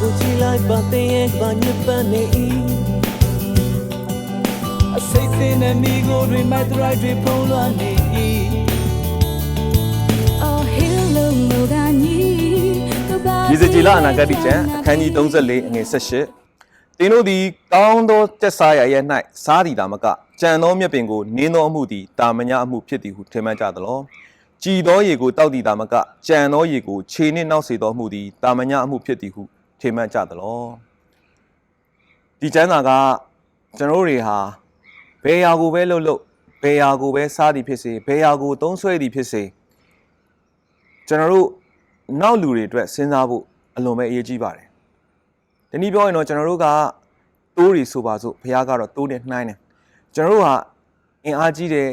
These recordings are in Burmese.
ကိုကြည့်လိုက်ပါတဲ့ရဲ့ဘာညစ်ပန်းနေ၏အစိတ်စင်းတဲ့မိကိုတွေမိုက်တရိုက်တွေဖုံးလွှမ်းနေ၏ Oh hello မိုးကညီကဘာရေစကြည်လအနာဂတ်တိကျမ်းအခန်းကြီး34အငယ်18တင်းတို့သည်ကောင်းသောတက်စားရရဲ့၌စားသည်သာမကကြံသောမြက်ပင်ကိုနင်းသောအမှုသည်တာမညာအမှုဖြစ်သည်ဟုထင်မှတ်ကြသလောကြည်သောရေကိုတောက်သည်သာမကကြံသောရေကိုခြေနှင့်နှောက်စေသောအမှုသည်တာမညာအမှုဖြစ်သည်ဟု ထင်မှတ်ကြသလောဒီကျမ်းစာကကျွန်တော်တို့တွေဟာဘယ်ရာကိုပဲလှုပ်လှုပ်ဘယ်ရာကိုပဲစားသည်ဖြစ်စေဘယ်ရာကိုသုံးဆွဲသည်ဖြစ်စေကျွန်တော်တို့နောက်လူတွေအတွက်စဉ်းစားဖို့အလွန်ပဲအရေးကြီးပါတယ်။ဒီနည်းပြောရင်တော့ကျွန်တော်တို့ကတိုးတွေဆိုပါစို့ဘုရားကတော့တိုးနဲ့နှိုင်းတယ်။ကျွန်တော်တို့ဟာအင်အားကြီးတဲ့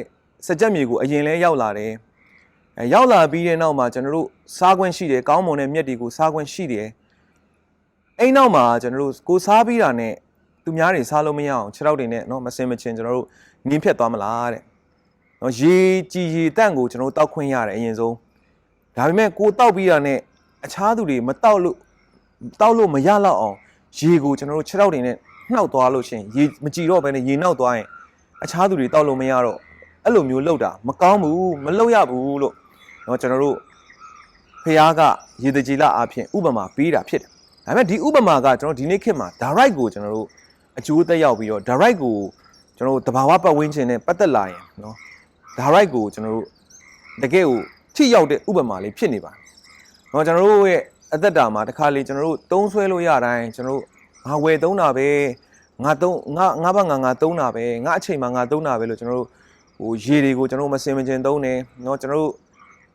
စကြက်မြေကိုအရင်လဲရောက်လာတယ်။အဲရောက်လာပြီးတဲ့နောက်မှာကျွန်တော်တို့စားခွင့်ရှိတယ်ကောင်းမွန်တဲ့မြက်တွေကိုစားခွင့်ရှိတယ်။ အဲ့နောက်မှာကျွန်တော်တို့ကိုစားပြီးတာနဲ့သူများတွေစားလို့မရအောင်ခြေထောက်တွေနဲ့เนาะမစင်မချင်းကျွန်တော်တို့နင်းဖြတ်သွားမလားတဲ့။เนาะရေကြည်ရေတန့်ကိုကျွန်တော်တို့တောက်ခွင့်ရတယ်အရင်ဆုံး။ဒါပေမဲ့ကိုတောက်ပြီးတာနဲ့အခြားသူတွေမတောက်လို့တောက်လို့မရတော့အောင်ရေကိုကျွန်တော်တို့ခြေထောက်တွေနဲ့နှောက်သွားလို့ရှရင်ရေမကြည်တော့ဘဲနဲ့ရေနှောက်သွားရင်အခြားသူတွေတောက်လို့မရတော့အဲ့လိုမျိုးလှုပ်တာမကောင်းဘူးမလှုပ်ရဘူးလို့เนาะကျွန်တော်တို့ဖះကရေတကြီးလအဖြစ်ဥပမာပေးတာဖြစ်တယ် ဒါပေမဲ့ဒီဥပမာကကျွန်တော်ဒီနေ့ခေတ်မှာ direct ကိုကျွန်တော်တို့အကျိုးသက်ရောက်ပြီးတော့ direct ကိုကျွန်တော်တို့တဘာဝပတ်ဝန်းကျင်နဲ့ပတ်သက်လာရင်เนาะ direct ကိုကျွန်တော်တို့တကယ်ကိုထိရောက်တဲ့ဥပမာလေးဖြစ်နေပါတယ်။เนาะကျွန်တော်တို့ရဲ့အသက်တာမှာတစ်ခါလေကျွန်တော်တို့သုံးဆွဲလို့ရတိုင်းကျွန်တော်တို့ငါဝယ်သုံးတာပဲငါသုံးငါငါဘငါငါသုံးတာပဲငါအချိန်မှာငါသုံးတာပဲလို့ကျွန်တော်တို့ဟိုရေတွေကိုကျွန်တော်တို့မစင်မကျင်သုံးတယ်เนาะကျွန်တော်တို့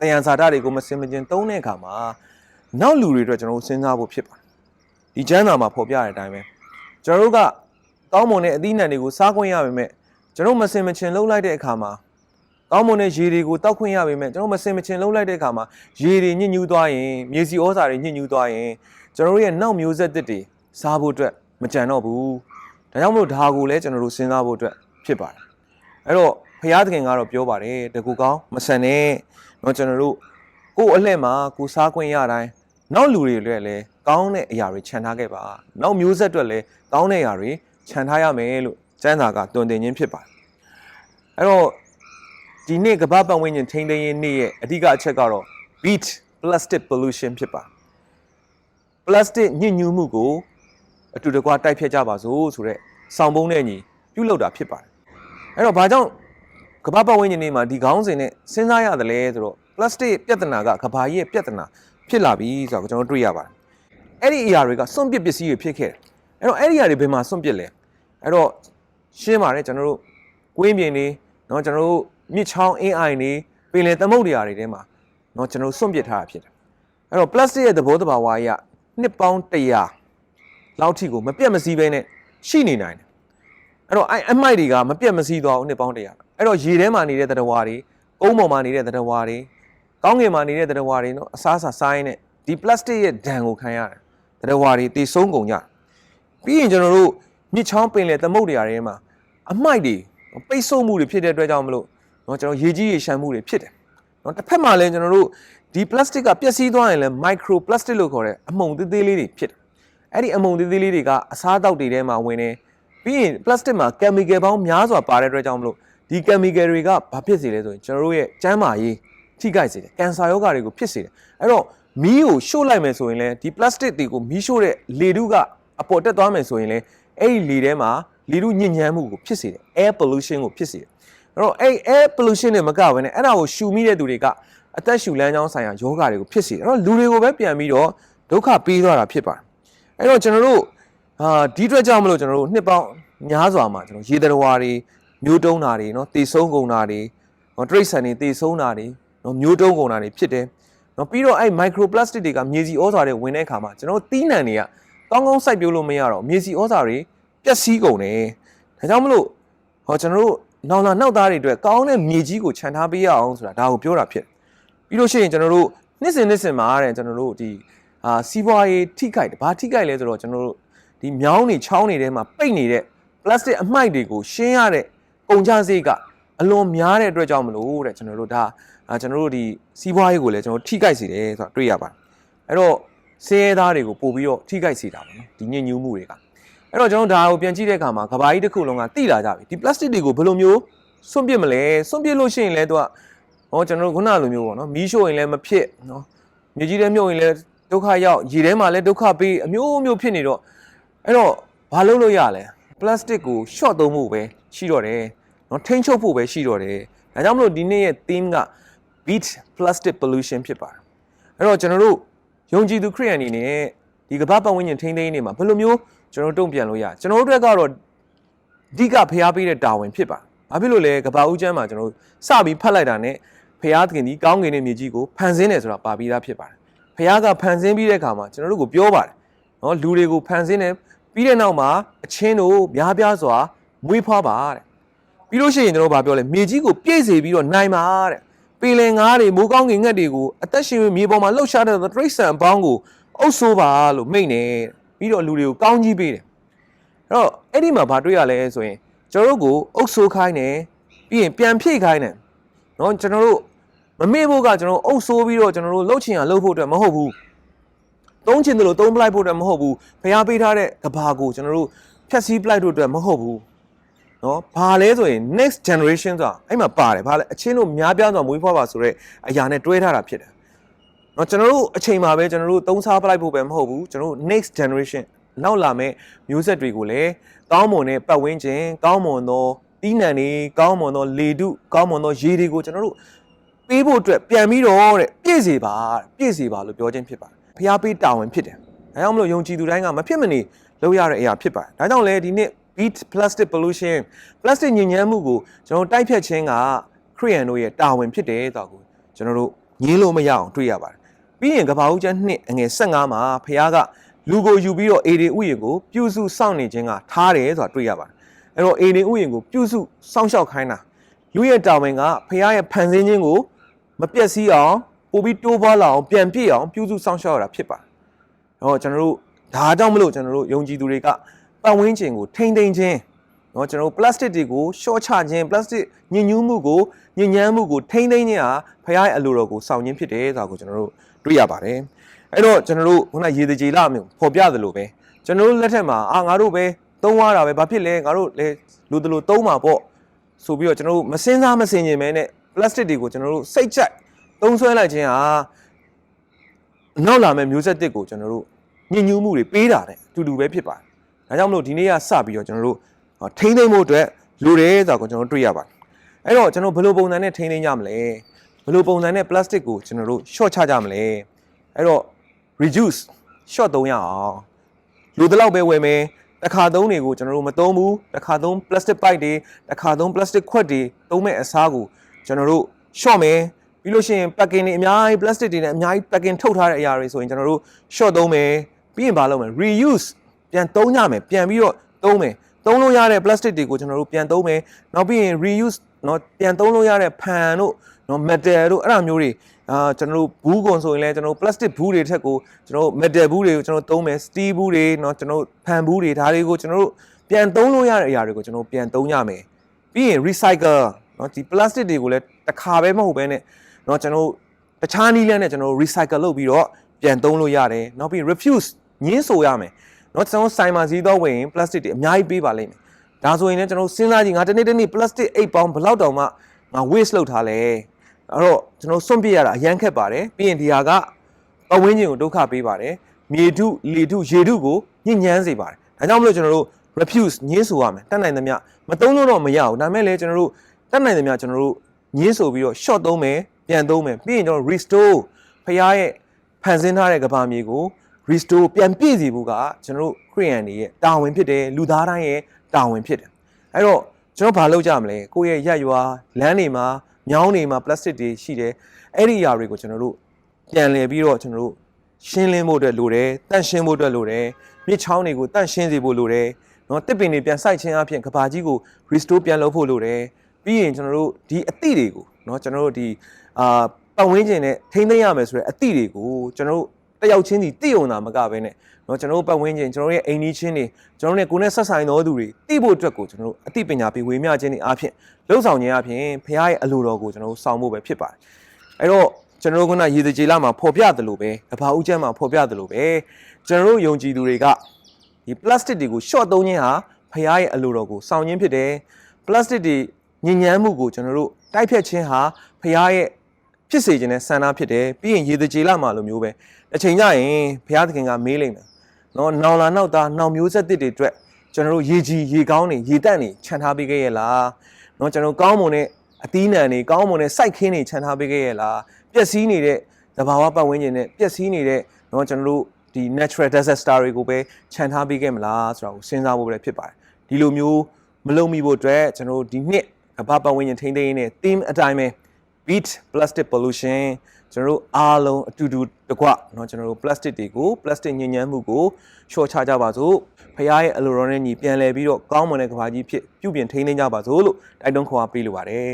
တယံဇာတတွေကိုမစင်မကျင်သုံးတဲ့အခါမှာနောက်လူတွေအတွက်ကျွန်တော်တို့စဉ်းစားဖို့ဖြစ်ပါတယ်။ ဒီကျမ်းစာမှာဖော်ပြတဲ့အတိုင်းပဲကျွန်တော်တို့ကကောင်းမွန်တဲ့အသီးနှံတွေကိုစားခွင့်ရပါမယ်ကျွန်တော်မစင်မချင်လှုပ်လိုက်တဲ့အခါမှာကောင်းမွန်တဲ့ရေတွေကိုတောက်ခွင့်ရပါမယ်ကျွန်တော်မစင်မချင်လှုပ်လိုက်တဲ့အခါမှာရေတွေညစ်ညူးသွားရင်မြေစီဩဇာတွေညစ်ညူးသွားရင်ကျွန်တော်တို့ရဲ့နောက်မျိုးဆက်သစ်တွေစားဖို့အတွက်မကြံတော့ဘူးဒါကြောင့်မလို့ဒါကိုလည်းကျွန်တော်တို့စဉ်းစားဖို့အတွက်ဖြစ်ပါတယ်အဲ့တော့ဖရာသခင်ကတော့ပြောပါတယ်တကူကောင်းမဆန်နဲ့เนาะကျွန်တော်တို့ကိုယ့်အလှည့်မှာကိုယ်စားခွင့်ရတိုင်း နောက်လူတွေလည်းလည်းကောင်းတဲ့အရာတွေခြံထားခဲ့ပါနောက်မျိုးဆက်အတွက်လည်းကောင်းတဲ့အရာတွေခြံထားရမယ်လို့ကျမ်းစာကတွင်တင်ခြင်းဖြစ်ပါတယ်အဲ့တော့ဒီနေ့ကမ္ဘာပတ်ဝန်းကျင်ထိန်းသိမ်းရေးနေ့ရဲ့အဓိကအချက်ကတော့ beat plastic pollution ဖြစ်ပါ plastic ညစ်ညူးမှုကိုအတူတကွတိုက်ဖြတ်ကြပါစို့ဆိုတော့ဆောင်းပုံးနဲ့ညီပြုလုပ်တာဖြစ်ပါတယ်အဲ့တော့ဘာကြောင့်ကမ္ဘာပတ်ဝန်းကျင်နေ့မှာဒီခေါင်းစဉ်နဲ့စဉ်းစားရတယ်လဲဆိုတော့ plastic ပြဿနာကကမ္ဘာကြီးရဲ့ပြဿနာ ဖြစ်လာပြီဆိုတော့ကျွန်တော်တို့တွေ့ရပါတယ်အဲ့ဒီအရာတွေကစွန့်ပစ်ပစ္စည်းတွေဖြစ်ခဲ့တယ်အဲ့တော့အဲ့ဒီအရာတွေဘယ်မှာစွန့်ပစ်လဲအဲ့တော့ရှင်းပါတယ်ကျွန်တော်တို့ကွင်းပြင်တွေเนาะကျွန်တော်တို့မြစ်ချောင်းအင်းအိုင်တွေပင်လယ်သမုဒ္ဒရာတွေထဲမှာเนาะကျွန်တော်တို့စွန့်ပစ်ထားတာဖြစ်တယ်အဲ့တော့ plastic ရဲ့သဘောတဘာဝအရနှစ်ပေါင်း100လောက်ထိကိုမပြတ်မစည်းဘဲနဲ့ရှိနေနိုင်တယ်အဲ့တော့အဲ့အမိုက်တွေကမပြတ်မစည်းသွားဘူးနှစ်ပေါင်း100အဲ့တော့ရေထဲမှာနေတဲ့သတ္တဝါတွေကုန်းပေါ်မှာနေတဲ့သတ္တဝါတွေ ကောင်းကင်မှာနေတဲ့တရဝါတွေနော်အစားအစာစားရင်းနဲ့ဒီ plastic ရဲ့ဒဏ်ကိုခံရတယ်တရဝါတွေတည်ဆုံးကုန်ကြပြီးရင်ကျွန်တော်တို့မြစ်ချောင်းပင်လယ်သမုတ်တွေအရင်းမှာအမိုက်တွေပိတ်ဆို့မှုတွေဖြစ်တဲ့အတွက်ကြောင့်မလို့နော်ကျွန်တော်ရေကြီးရေရှမ်းမှုတွေဖြစ်တယ်နော်တစ်ဖက်မှာလည်းကျွန်တော်တို့ဒီ plastic ကပျက်စီးသွားရင်လည်း micro plastic လို့ခေါ်တဲ့အမှုန်သေးသေးလေးတွေဖြစ်တယ်အဲ့ဒီအမှုန်သေးသေးလေးတွေကအစားအသောက်တွေထဲမှာဝင်နေပြီးရင် plastic မှာ chemical ပေါင်းများစွာပါတဲ့အတွက်ကြောင့်မလို့ဒီ chemical တွေကဘာဖြစ်စေလဲဆိုရင်ကျွန်တော်တို့ရဲ့ကျန်းမာရေး ထိခိုက်စေတယ်ကင်ဆာရောဂါတွေကိုဖြစ်စေတယ်အဲ့တော့မီးကိုရှို့လိုက်မယ်ဆိုရင်လည်းဒီ plastic တွေကိုမီးရှို့တဲ့လေတုကအပေါ်တက်သွားမယ်ဆိုရင်လည်းအဲ့ဒီလေထဲမှာလေတုညစ်ညမ်းမှုကိုဖြစ်စေတယ် air pollution ကိုဖြစ်စေတယ်အဲ့တော့အဲ့ air pollution တွေမကဘဲနဲ့အဲ့ဒါကိုရှူမိတဲ့သူတွေကအသက်ရှူလမ်းကြောင်းဆိုင်ရာယောဂါတွေကိုဖြစ်စေတယ်အဲ့တော့လူတွေကိုပဲပြန်ပြီးတော့ဒုက္ခပေးသွားတာဖြစ်ပါတယ်အဲ့တော့ကျွန်တော်တို့အာဒီအတွက်ကြောင့်မလို့ကျွန်တော်တို့နှစ်ပေါင်းများစွာမှာကျွန်တော်ရေတရဝါတွေမျိုးတုံးတာတွေเนาะတေဆုံးကုန်တာတွေเนาะတရိတ်ဆန်တွေတေဆုံးတာတွေ နော်မျိုးတုံးကုန်တာတွေဖြစ်တယ်နော်ပြီးတော့အဲ့ microplastic တွေကမြေစီဩဇာတွေဝင်တဲ့အခါမှာကျွန်တော်သီးနှံတွေကကောင်းကောင်းစိုက်ပျိုးလို့မရတော့မြေစီဩဇာတွေပျက်စီးကုန်တယ်ဒါကြောင့်မလို့ဟောကျွန်တော်တို့နောင်လာနောက်သားတွေအတွက်ကောင်းတဲ့မြေကြီးကိုခြံထားပေးရအောင်ဆိုတာဒါကိုပြောတာဖြစ်ပြီးလို့ရှိရင်ကျွန်တော်တို့နှစ်စဉ်နှစ်စဉ်မှာတဲ့ကျွန်တော်တို့ဒီအာစီးပွားရေးထိခိုက်ဘာထိခိုက်လဲဆိုတော့ကျွန်တော်တို့ဒီမြောင်းတွေချောင်းတွေထဲမှာပိတ်နေတဲ့ plastic အမှိုက်တွေကိုရှင်းရတဲ့ကုန်ကြစရိတ်ကအလွန်များတဲ့အတွက်ကြောင့်မလို့တဲ့ကျွန်တော်တို့ဒါ အာကျွန်တော်တို့ဒီစီးပွားရေးကိုလည်းကျွန်တော်ထိခိုက်စေတယ်ဆိုတာတွေ့ရပါတယ်အဲ့တော့ဆင်းရဲသားတွေကိုပို့ပြီးတော့ထိခိုက်စေတာပေါ့နော်ဒီညဉ့်ညူးမှုတွေကအဲ့တော့ကျွန်တော်ဒါကိုပြန်ကြည့်တဲ့အခါမှာကဘာကြီးတစ်ခုလုံးကတိလာကြပြီဒီ plastic တွေကိုဘယ်လိုမျိုးစွန့်ပစ်မလဲစွန့်ပစ်လို့ရှိရင်လည်းသူကဟောကျွန်တော်တို့ခုနလိုမျိုးပေါ့နော်မီးရှို့ရင်လည်းမဖြစ်နော်မြေကြီးထဲမြုပ်ရင်လည်းဒုက္ခရောက်ရေထဲမှာလည်းဒုက္ခပေးအမျိုးမျိုးဖြစ်နေတော့အဲ့တော့ဘာလုပ်လို့ရလဲ plastic ကို short သုံးဖို့ပဲရှိတော့တယ်နော်ထိန်းချုပ်ဖို့ပဲရှိတော့တယ်ဒါကြောင့်မလို့ဒီနေ့ရဲ့ theme က beat plastic pollution ဖြစ်ပါတယ်အဲ့တော့ကျွန်တော်တို့ယုံကြည်သူခရိယန်အနေနဲ့ဒီကမ္ဘာပတ်ဝန်းကျင်ထိန်းသိမ်းနေမှာဘယ်လိုမျိုးကျွန်တော်တို့တုံ့ပြန်လို့ရကျွန်တော်တို့အတွက်ကတော့အဓိကဖျားပေးတဲ့တာဝန်ဖြစ်ပါဘာဖြစ်လို့လဲကဘာဦးကျမ်းမှာကျွန်တော်တို့စပြီးဖတ်လိုက်တာနဲ့ဖျားသခင်ဒီကောင်းကင်ရဲ့မြေကြီးကိုဖန်ဆင်းတယ်ဆိုတာပါပြီးသားဖြစ်ပါတယ်ဖျားကဖန်ဆင်းပြီးတဲ့အခါမှာကျွန်တော်တို့ကိုပြောပါတယ်နော်လူတွေကိုဖန်ဆင်းတယ်ပြီးတဲ့နောက်မှာအချင်းတို့များပြားစွာမွေးဖွားပါတဲ့ပြီးလို့ရှိရင်ကျွန်တော်တို့ဗာပြောလဲမြေကြီးကိုပြည့်စေပြီးတော့နိုင်ပါတဲ့ ပင်လယ်ငါးတွေမိုးကောင်းကင်ငှက်တွေကိုအသက်ရှင်မြေပေါ်မှာလှုပ်ရှားတဲ့တရိษံအပေါင်းကိုအုပ်ဆိုးပါလို့မိန့်တယ်ပြီးတော့လူတွေကိုကောင်းကြီးပေးတယ် အဲ့တော့အဲ့ဒီမှာဘာတွေ့ရလဲဆိုရင်ကျွန်တော်တို့ကိုအုပ်ဆိုးခိုင်းတယ်ပြီးရင်ပြန်ဖြည့်ခိုင်းတယ်เนาะကျွန်တော်တို့မမေ့ဖို့ကကျွန်တော်တို့အုပ်ဆိုးပြီးတော့ကျွန်တော်တို့လှုပ်ချင်ရလှုပ်ဖို့အတွက်မဟုတ်ဘူးသုံးချင်တယ်လို့သုံးပလိုက်ဖို့အတွက်မဟုတ်ဘူးဖျားပေးထားတဲ့ကဘာကိုကျွန်တော်တို့ဖြတ်စည်းပလိုက်ဖို့အတွက်မဟုတ်ဘူး နော်ဘာလဲဆိုရင် next generation ဆိုတာအဲ့မှာပါတယ်ဘာလဲအချင်းတို့များပြားစွာမွေးဖွားပါဆိုတော့အရာနဲ့တွဲထားတာဖြစ်တယ်နော်ကျွန်တော်တို့အချိန်မှာပဲကျွန်တော်တို့သုံးစားပလိုက်ဖို့ပဲမဟုတ်ဘူးကျွန်တော်တို့ next generation နောက်လာမယ့်မျိုးဆက်တွေကိုလည်းကောင်းမွန်တဲ့ပတ်ဝန်းကျင်ကောင်းမွန်သောသီးနှံတွေကောင်းမွန်သောလေတုကောင်းမွန်သောရေတွေကိုကျွန်တော်တို့ပေးဖို့အတွက်ပြန်ပြီးတော့တဲ့ပြည့်စေပါပြည့်စေပါလို့ပြောခြင်းဖြစ်ပါတယ်ဖျားပေးတာဝန်ဖြစ်တယ်ဒါကြောင့်မလို့ယုံကြည်သူတိုင်းကမဖြစ်မနေလုပ်ရတဲ့အရာဖြစ်ပါတယ်ဒါကြောင့်လဲဒီနေ့ beat plastic pollution plastic ညစ်ညမ်းမှုကိုကျွန်တော်တို့တိုက်ဖြတ်ခြင်းကခရိယန်တို့ရဲ့တာဝန်ဖြစ်တယ်ဆိုတော့ကိုကျွန်တော်တို့ငင်းလို့မရအောင်တွေ့ရပါတယ်ပြီးရင်ကဘာဦးကျန်းနှစ်အငယ်15မှာဖះကလူကိုယူပြီးတော့အေဒီဥယျာဉ်ကိုပြုစုစောင့်နေခြင်းကထားတယ်ဆိုတာတွေ့ရပါတယ်အဲ့တော့အေဒီဥယျာဉ်ကိုပြုစုစောင့်ရှောက်ခိုင်းတာလူရဲ့တာဝန်ကဖះရဲ့ဖန်ဆင်းခြင်းကိုမပြည့်စည်အောင်ပို့ပြီးတိုးပွားလာအောင်ပြန်ပြည့်အောင်ပြုစုစောင့်ရှောက်ရတာဖြစ်ပါတယ်အဲ့တော့ကျွန်တော်တို့ဒါကြောင့်မလို့ကျွန်တော်တို့ယုံကြည်သူတွေက ပတ်ဝန်းကျင်ကိုထိမ့်သိမ်းခြင်းเนาะကျွန်တော်တို့ plastic တွေကိုရှော့ချခြင်း plastic ညစ်ညူးမှုကိုညစ်ညမ်းမှုကိုထိမ့်သိမ်းခြင်းဟာဖះရဲ့အလိုတော်ကိုဆောင်ခြင်းဖြစ်တယ်ဆိုတာကိုကျွန်တော်တို့ တွေ့ရပါတယ်အဲ့တော့ကျွန်တော်တို့ခုနရေတကြီးလာမျိုးပေါ်ပြသလိုပဲကျွန်တော်တို့လက်ထက်မှာအာငါတို့ပဲသုံးရတာပဲဘာဖြစ်လဲငါတို့လေလူတလူသုံးမှာပေါ့ဆိုပြီးတော့ကျွန်တော်တို့မစင်းစားမစင်ကျင်မဲနဲ့ plastic တွေကိုကျွန်တော်တို့စိတ်ကြိုက်သုံးဆွဲလိုက်ခြင်းဟာနောက်လာမဲ့မျိုးဆက်တစ်ကိုကျွန်တော်တို့ညှဉ်းညူးမှုတွေပေးတာတဲ့အတူတူပဲဖြစ်ပါတယ် ဒါကြောင့်မလို့ဒီနေ့ကစပြီးတော့ကျွန်တော်တို့ထိမ့်သိမ့်ဖို့အတွက်လိုတယ်ဆိုတော့ကျွန်တော်တို့တွေ့ရပါတယ်အဲ့တော့ကျွန်တော်ဘယ်လိုပုံစံနဲ့ထိမ့်သိမ့်ကြမလဲဘယ်လိုပုံစံနဲ့ plastic ကိုကျွန်တော်တို့ short ချကြမလဲအဲ့တော့ reduce short သုံးရအောင်လူတစ်လောက်ပဲဝယ်မယ်တစ်ခါသုံးတွေကိုကျွန်တော်တို့မသုံးဘူးတစ်ခါသုံး plastic pipe တွေတစ်ခါသုံး plastic ခွက်တွေသုံးမဲ့အစားကိုကျွန်တော်တို့ short မယ်ပြီးလို့ရှိရင် packing တွေအများကြီး plastic တွေနဲ့အများကြီး packing ထုတ်ထားတဲ့အရာတွေဆိုရင်ကျွန်တော်တို့ short သုံးမယ်ပြီးရင်ဘာလုပ်မလဲ reuse ပြန်သုံးကြမယ်ပြန်ပြီးတော့သုံးမယ်သုံးလို့ရတဲ့ plastic တွေကိုကျွန်တော်တို့ပြန်သုံးမယ်နောက်ပြီးရင် reuse เนาะပြန်သုံးလို့ရတဲ့ဖန်တို့เนาะ metal တို့အဲ့ဒါမျိုးတွေအာကျွန်တော်တို့ဘူးကွန်ဆိုရင်လည်းကျွန်တော်တို့ plastic ဘူးတွေထက်ကိုကျွန်တော်တို့ metal ဘူးတွေကိုကျွန်တော်တို့သုံးမယ် steel ဘူးတွေเนาะကျွန်တော်တို့ဖန်ဘူးတွေဒါတွေကိုကျွန်တော်တို့ပြန်သုံးလို့ရတဲ့အရာတွေကိုကျွန်တော်တို့ပြန်သုံးရမယ်ပြီးရင် recycle เนาะဒီ plastic တွေကိုလည်းတစ်ခါပဲမဟုတ်ဘဲနဲ့เนาะကျွန်တော်တို့တခြားနည်းလမ်းနဲ့ကျွန်တော်တို့ recycle လုပ်ပြီးတော့ပြန်သုံးလို့ရတယ်နောက်ပြီး refuse ညှင်းဆိုရမယ် เนาะကျွန်တော်တို့ဆိုင်မှာဈေးတော့ဝင်ရင် plastic တွေအများကြီးပေးပါလိမ့်မယ်ဒါဆိုရင်လည်းကျွန်တော်တို့စဉ်းစားကြည့်ငါတနေ့တနေ့ plastic အိတ်ပေါင်းဘယ်လောက်တောင်မှငါ waste လုပ်ထားလဲအဲ့တော့ကျွန်တော်စွန့်ပစ်ရတာအရန်ခက်ပါတယ်ပြီးရင်ဒီဟာကပဝင်းကျင်ကိုဒုက္ခပေးပါတယ်မြေထုလေထုရေထုကိုညှဉ်းညမ်းစေပါတယ်ဒါကြောင့်မလို့ကျွန်တော်တို့ refuse ညှင်းဆိုရမယ်တတ်နိုင်သမျှမသုံးလို့တော့မရဘူးဒါပေမဲ့လည်းကျွန်တော်တို့တတ်နိုင်သမျှကျွန်တော်တို့ညှင်းဆိုပြီးတော့ short သုံးမယ်ပြန်သုံးမယ်ပြီးရင်ကျွန်တော် restore ဖရားရဲ့ဖန်ဆင်းထားတဲ့ကဘာမြေကို restore ပြန်ပြည့်စီဖို့ကကျွန်တော်တို့ခရိယန်တွေရဲ့တာဝန်ဖြစ်တယ်လူသားတိုင်းရဲ့တာဝန်ဖြစ်တယ်အဲ့တော့ကျွန်တော်ဘာလုပ်ကြမလဲကိုယ့်ရဲ့ရက်ရွာလမ်းတွေမှာမြောင်းတွေမှာ plastic တွေရှိတယ်အဲ့ဒီအရာတွေကိုကျွန်တော်တို့ပြန်လည်ပြီးတော့ကျွန်တော်တို့ရှင်းလင်းဖို့အတွက်လိုတယ်တန့်ရှင်းဖို့အတွက်လိုတယ်မြစ်ချောင်းတွေကိုတန့်ရှင်းစေဖို့လိုတယ်နော်တစ်ပင်တွေပြန်စိုက်ခြင်းအပြင်ကဘာကြီးကို restore ပြန်လုပ်ဖို့လိုတယ်ပြီးရင်ကျွန်တော်တို့ဒီအသည့်တွေကိုနော်ကျွန်တော်တို့ဒီအာပတ်ဝန်းကျင်နဲ့ထိမ့်သိမ်းရမယ်ဆိုတဲ့အသည့်တွေကိုကျွန်တော်တို့ တယောက်ချင်းစီသိုံတာမကဘဲနဲ့နော်ကျွန်တော်တို့ပတ်ဝန်းကျင်ကျွန်တော်တို့ရဲ့အိမ်နီးချင်းတွေကျွန်တော်တို့နဲ့ကိုယ်နဲ့ဆက်ဆိုင်သောသူတွေသိဖို့အတွက်ကိုကျွန်တော်တို့အသိပညာပေးဝေမျှခြင်းတွေအားဖြင့်လှုပ်ဆောင်ခြင်းအပြင်ဖခင်ရဲ့အလိုတော်ကိုကျွန်တော်တို့ဆောင်ဖို့ပဲဖြစ်ပါတယ်အဲ့တော့ကျွန်တော်တို့ကရေစကြည်လာမှာဖော်ပြတယ်လို့ပဲကဘာဦးကျမ်းမှာဖော်ပြတယ်လို့ပဲကျွန်တော်တို့ယုံကြည်သူတွေကဒီ plastic တွေကို short သုံးခြင်းဟာဖရားရဲ့အလိုတော်ကိုဆောင်ခြင်းဖြစ်တယ် plastic တွေညဉ့်ညမ်းမှုကိုကျွန်တော်တို့တိုက်ဖြတ်ခြင်းဟာဖရားရဲ့ ဖြစ်စေခြင်းနဲ့ဆန္ဒဖြစ်တယ်ပြီးရင်ရေစကြည်လာမှာလိုမျိုးပဲတစ်ချိန်ကျရင်ဖရားသခင်ကမေးလိမ့်မယ်နော်နောင်လာနောက်သားနောင်မျိုးဆက်တစ်တွေအတွက်ကျွန်တော်တို့ရေကြီးရေကောင်းနေရေတန့်နေခြံထားပေးခဲ့ရဲ့လားနော်ကျွန်တော်တို့ကောင်းမွန်တဲ့အသီးနှံတွေကောင်းမွန်တဲ့စိုက်ခင်းတွေခြံထားပေးခဲ့ရဲ့လားပျက်စီးနေတဲ့သဘာဝပတ်ဝန်းကျင်နဲ့ပျက်စီးနေတဲ့နော်ကျွန်တော်တို့ဒီ natural disaster တွေကိုပဲခြံထားပေးခဲ့မလားဆိုတာကိုစဉ်းစားဖို့ပဲဖြစ်ပါတယ်ဒီလိုမျိုးမလုံမိဖို့အတွက်ကျွန်တော်တို့ဒီနှစ်ကမ္ဘာပတ်ဝန်းကျင်ထိန်းသိမ်းရေးနဲ့ theme အတိုင်းပဲ beat plastic pollution ကျွန်တော်တို့အားလုံးအတူတူတကွเนาะကျွန်တော်တို့ plastic တွေကို plastic ညဉ့်ညမ်းမှုကိုလျှော့ချကြပါစို့ဖရားရဲ့အလိုတော်နဲ့ညီပြန်လည်ပြီးတော့ကောင်းမွန်တဲ့ကဘာကြီးဖြစ်ပြုပြင်ထိန်းသိမ်းကြပါစို့လို့တိုက်တွန်းခေါ်အားပေးလိုပါတယ်